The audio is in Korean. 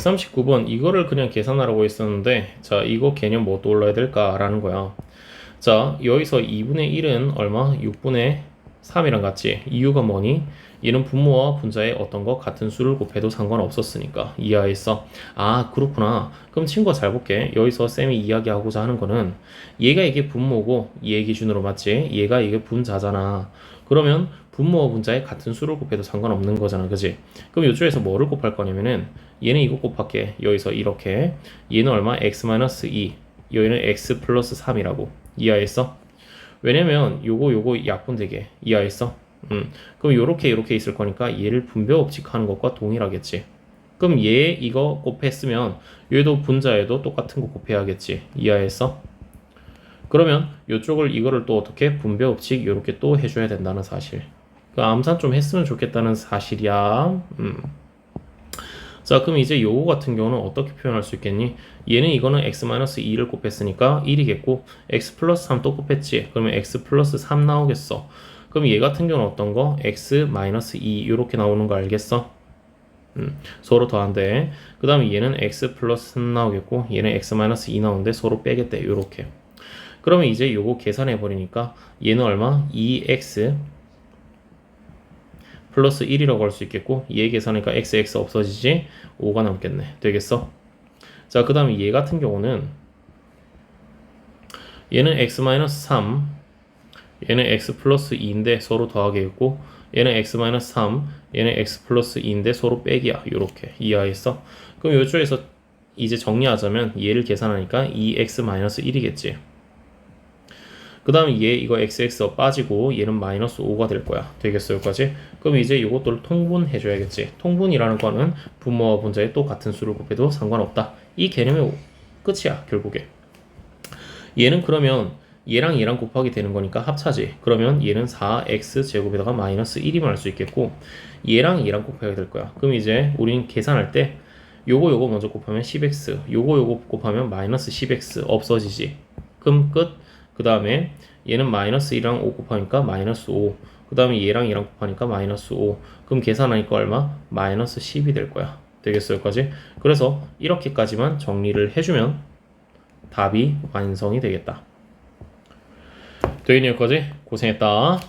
139번 이거를 그냥 계산하라고 했었는데 자 이거 개념 뭐 떠올라야 될까라는 거야. 자 여기서 2분의 1은 얼마? 6분의 3이랑 같지 이유가 뭐니? 얘는 분모와 분자의 어떤 거 같은 수를 곱해도 상관없었으니까 이해했어? 아 그렇구나. 그럼 친구가 잘 볼게. 여기서 쌤이 이야기하고자 하는 거는 얘가 이게 분모고 얘 기준으로 맞지? 얘가 이게 분자잖아. 그러면 분모와 분자의 같은 수를 곱해도 상관없는 거잖아. 그지? 그럼 이쪽에서 뭐를 곱할 거냐면은 얘는 이거 곱할게. 여기서 이렇게. 얘는 얼마? x-2 여기는 x 플러스 3이라고. 이해했어? 왜냐면 요거 요거 약분되게 이해했어? 음. 그럼 요렇게 요렇게 있을 거니까 얘를 분배 법칙하는 것과 동일하겠지. 그럼 얘 이거 곱했으면 얘도 분자에도 똑같은 거 곱해야겠지. 이해했어? 그러면 요쪽을 이거를 또 어떻게? 분배 법칙 요렇게 또 해줘야 된다는 사실 그 암산 좀 했으면 좋겠다는 사실이야 음. 자 그럼 이제 요거 같은 경우는 어떻게 표현할 수 있겠니? 얘는 이거는 x-2를 곱했으니까 1이겠고 x 플러스 3 또 곱했지 그러면 x 플러스 3 나오겠어 그럼 얘 같은 경우는 어떤 거? x-2 이렇게 나오는 거 알겠어? 음, 서로 더한데 그 다음에 얘는 x 플러스 3 나오겠고 얘는 x-2 나오는데 서로 빼겠대 요렇게 그러면 이제 요거 계산해 버리니까 얘는 얼마? 2x 플러스 1이라고 할 수 있겠고 얘 계산하니까 x x 없어지지? 5가 남겠네. 되겠어? 자 그 다음에 얘 같은 경우는 얘는 x-3 얘는 x 플러스 2인데 서로 더하게했고 얘는 x-3 얘는 x 플러스 2인데 서로 빼기야. 요렇게. 이해했어? 그럼 요쪽에서 이제 정리하자면 얘를 계산하니까 2x-1이겠지 그 다음에 얘 이거 xx 빠지고 얘는 마이너스 5가 될 거야. 되겠어 여기까지? 그럼 이제 이것들을 통분해 줘야겠지. 통분이라는 거는 분모와 분자의 똑같은 수를 곱해도 상관없다. 이 개념의 끝이야 결국에. 얘는 그러면 얘랑 얘랑 곱하기 되는 거니까 합차지. 그러면 얘는 4x 제곱에다가 마이너스 1이면 할수 있겠고 얘랑 얘랑 곱하게 될 거야. 그럼 이제 우리는 계산할 때 요거 요거 먼저 곱하면 10x 요거 요거 곱하면 마이너스 10x 없어지지. 그럼 끝 그 다음에 얘는 마이너스 1이랑 5 곱하니까 마이너스 5. 그 다음에 얘랑 얘랑 곱하니까 마이너스 5. 그럼 계산하니까 얼마? 마이너스 10이 될 거야. 되겠어요, 여기까지? 그래서 이렇게까지만 정리를 해주면 답이 완성이 되겠다. 되겠니 여기까지? 고생했다.